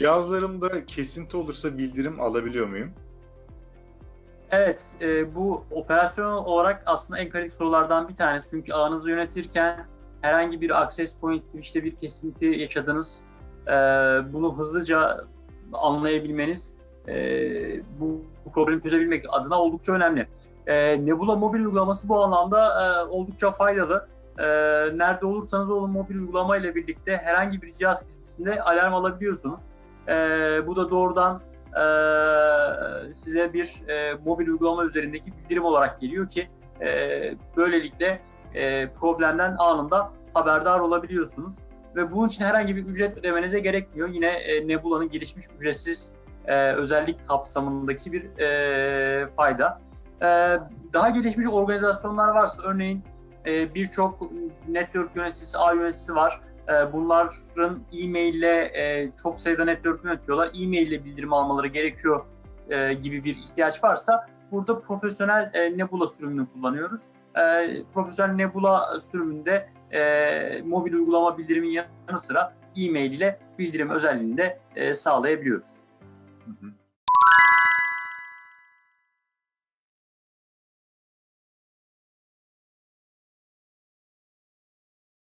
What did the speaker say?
Cihazlarımda kesinti olursa bildirim alabiliyor muyum? Evet, e, bu operasyon olarak aslında en kritik sorulardan bir tanesi. Çünkü ağınızı yönetirken herhangi bir access point switch'te bir kesinti yaşadınız. E, bunu hızlıca anlayabilmeniz, e, bu, bu problemi çözebilmek adına oldukça önemli. E, Nebula mobil uygulaması bu anlamda e, oldukça faydalı. E, nerede olursanız olun mobil uygulama ile birlikte herhangi bir cihaz kesintisinde alarm alabiliyorsunuz. E, bu da doğrudan e, size bir e, mobil uygulama üzerindeki bildirim olarak geliyor ki e, böylelikle e, problemden anında haberdar olabiliyorsunuz. Ve bunun için herhangi bir ücret ödemenize gerekmiyor. Yine e, Nebula'nın gelişmiş ücretsiz e, özellik kapsamındaki bir e, fayda. E, daha gelişmiş organizasyonlar varsa örneğin e, birçok network yöneticisi, ağ yöneticisi var. E, bunların e-mail e, çok sayıda network yönetiyorlar. E-mail bildirim almaları gerekiyor e, gibi bir ihtiyaç varsa burada profesyonel e, Nebula sürümünü kullanıyoruz. E, profesyonel Nebula sürümünde e, mobil uygulama bildirimin yanı sıra e-mail ile bildirim özelliğini de e, sağlayabiliyoruz. Hı hı.